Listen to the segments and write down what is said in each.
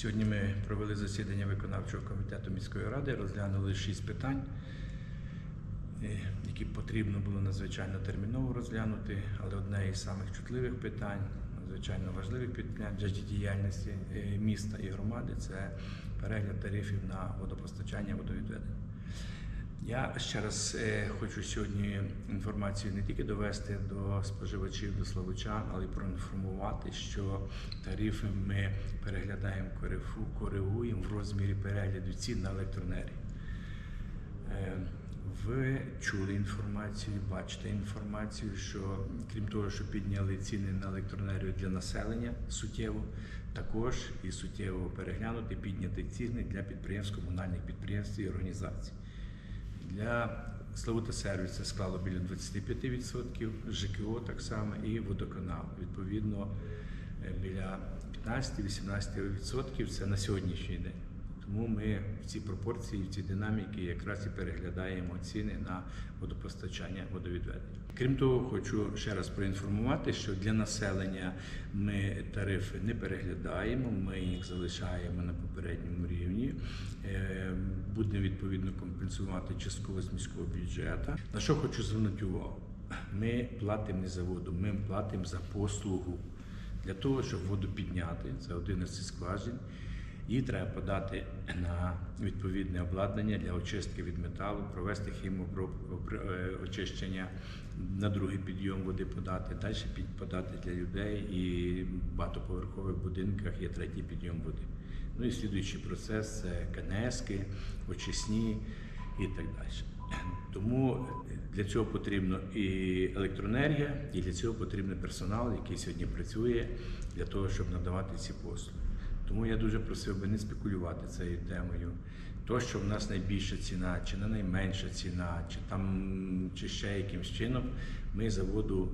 Сьогодні ми провели засідання виконавчого комітету міської ради, розглянули шість питань, е, які потрібно було надзвичайно терміново розглянути, але одне із самих чутливих питань, надзвичайно важливих питань для життєдіяльності е, міста і громади це перегляд тарифів на водопостачання водовідведення. Я ще раз е, хочу сьогодні інформацію не тільки довести до споживачів, до словачан, але й проінформувати, що тарифи ми переглядаємо, коригуємо в розмірі перегляду цін на електроенергію. Е, Ви чули інформацію, бачите інформацію, що крім того, що підняли ціни на електроенергію для населення суттєво, також і суттєво переглянути, підняти ціни для підприємств, комунальних підприємств і організацій. Для Славутосервіс склало біля 25%, ЖКО так само і водоканал. Відповідно, е, біля 15-18% це на сьогоднішній день. Тому ми в ці пропорції, в ці динаміки якраз і переглядаємо ціни на водопостачання, водовідведення. Крім того, хочу ще раз проінформувати, що для населення ми тарифи не переглядаємо, ми їх залишаємо на попередньому рівні. Е, Будемо відповідно компенсувати частково з міського бюджету. На що хочу звернути увагу? Ми платимо не за воду, ми платимо за послугу. Для того, щоб воду підняти, це 11 скважин. Її треба подати на відповідне обладнання для очистки від металу, провести хімобробку, е, очищення, на другий підйом води подати, далі подати для людей і в багатоповерхових будинках є третій підйом води. Ну і слідуючий процес це КНСки, очисні і так далі. Тому для цього потрібно і електроенергія, і для цього потрібен персонал, який сьогодні працює для того, щоб надавати ці послуги. Тому я дуже просив би не спекулювати цією темою. То, що в нас найбільша ціна, чи не найменша ціна, чи там чи ще якимсь чином, ми заводу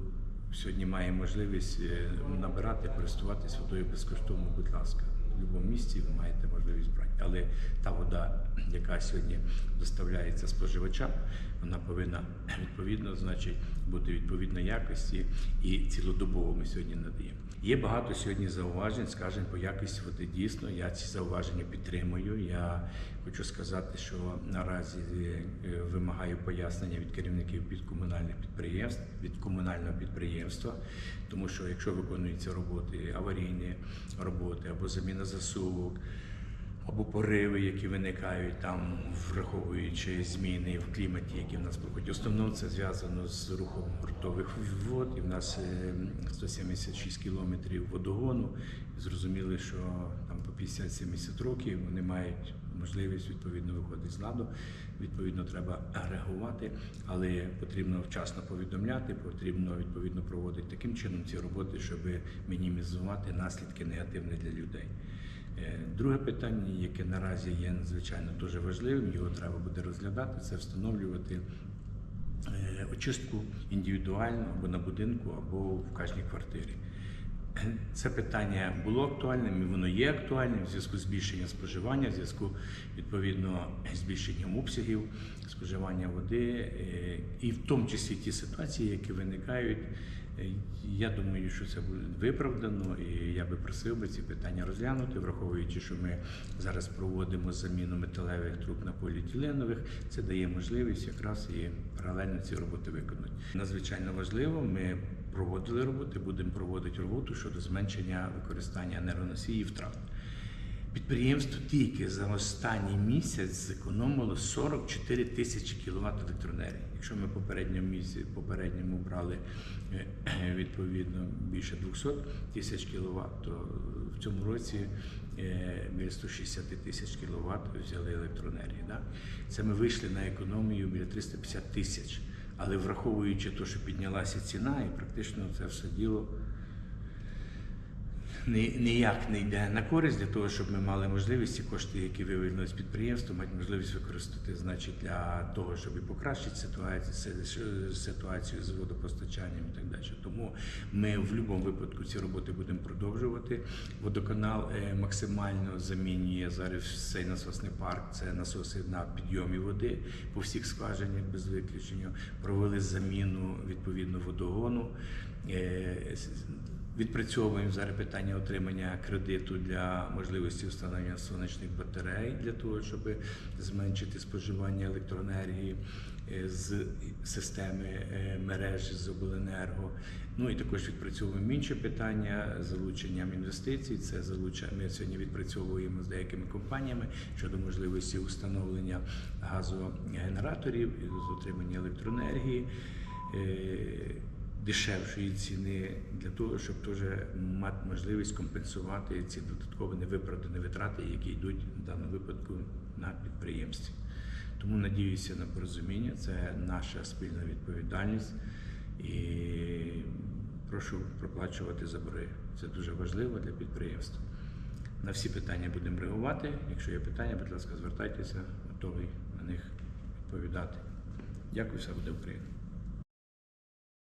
сьогодні маємо можливість е, набирати, користуватись водою безкоштовно, будь ласка. Будь-якому місці ви маєте можливість брати. Але та вода, яка сьогодні доставляється споживачам, вона повинна відповідно, значить, бути відповідної якості і цілодобово ми сьогодні надаємо. Є багато сьогодні зауважень, скажімо, по якості води. Дійсно, я ці зауваження підтримую. Я хочу сказати, що наразі е, вимагаю пояснення від керівників підкомунальних підприємств, від комунального підприємства, тому що якщо виконуються роботи, аварійні роботи або заміна засувок, або пориви, які виникають там, враховуючи зміни в кліматі, які в нас проходять. В основному це зв'язано з рухом ґрунтових вод. І в нас е, 176 кілометрів водогону. І зрозуміли, що там по 50-70 років вони мають можливість відповідно виходити з ладу. Відповідно, треба реагувати, але потрібно вчасно повідомляти, потрібно відповідно проводити таким чином ці роботи, щоб мінімізувати наслідки негативні для людей. Е, Друге питання, яке наразі є надзвичайно дуже важливим, його треба буде розглядати, це встановлювати е, очистку індивідуально або на будинку, або в кожній квартирі. Це питання було актуальним, і воно є актуальним в зв'язку з збільшенням споживання, в зв'язку відповідно збільшенням обсягів споживання води, е, і в тому числі ті ситуації, які виникають. Я думаю, що це буде виправдано, і я би просив би ці питання розглянути, враховуючи, що ми зараз проводимо заміну металевих труб на поліетиленових. Це дає можливість якраз і паралельно ці роботи виконати. Надзвичайно важливо. Ми проводили роботи, будемо проводити роботу щодо зменшення використання енергоносіїв втрат. Підприємство тільки за останній місяць зекономило 44 тисячі кіловат електроенергії. Якщо ми попередньому місяці попередньому брали е, відповідно більше 200 тисяч кіловат, то в цьому році е, біля 160 тисяч кіловат взяли електроенергії. Це ми вийшли на економію біля 350 тисяч. Але враховуючи те, що піднялася ціна, і практично це все діло ніяк не йде на користь для того, щоб ми мали можливість ці кошти, які вивільнили з підприємства, мати можливість використати значить, для того, щоб покращити ситуацію, ситуацію з водопостачанням і так далі. Тому ми в будь-якому випадку ці роботи будемо продовжувати. Водоканал е, максимально замінює зараз цей насосний парк. Це насоси на підйомі води по всіх скважинах без виключення. Провели заміну відповідно водогону. Е, Відпрацьовуємо зараз питання отримання кредиту для можливості встановлення сонячних батарей для того, щоб зменшити споживання електроенергії е, з системи е, мережі з обленерго. Ну і також відпрацьовуємо інші питання з залученням інвестицій. Це залучення. Ми сьогодні відпрацьовуємо з деякими компаніями щодо можливості встановлення газогенераторів з отримання електроенергії. Дешевшої ціни для того, щоб теж мати можливість компенсувати ці додаткові невиправдані витрати, які йдуть в даному випадку на підприємстві. Тому надіюся на порозуміння, це наша спільна відповідальність і прошу проплачувати за борги. Це дуже важливо для підприємства. На всі питання будемо реагувати. Якщо є питання, будь ласка, звертайтеся, готовий на них відповідати. Дякую, все буде Україна.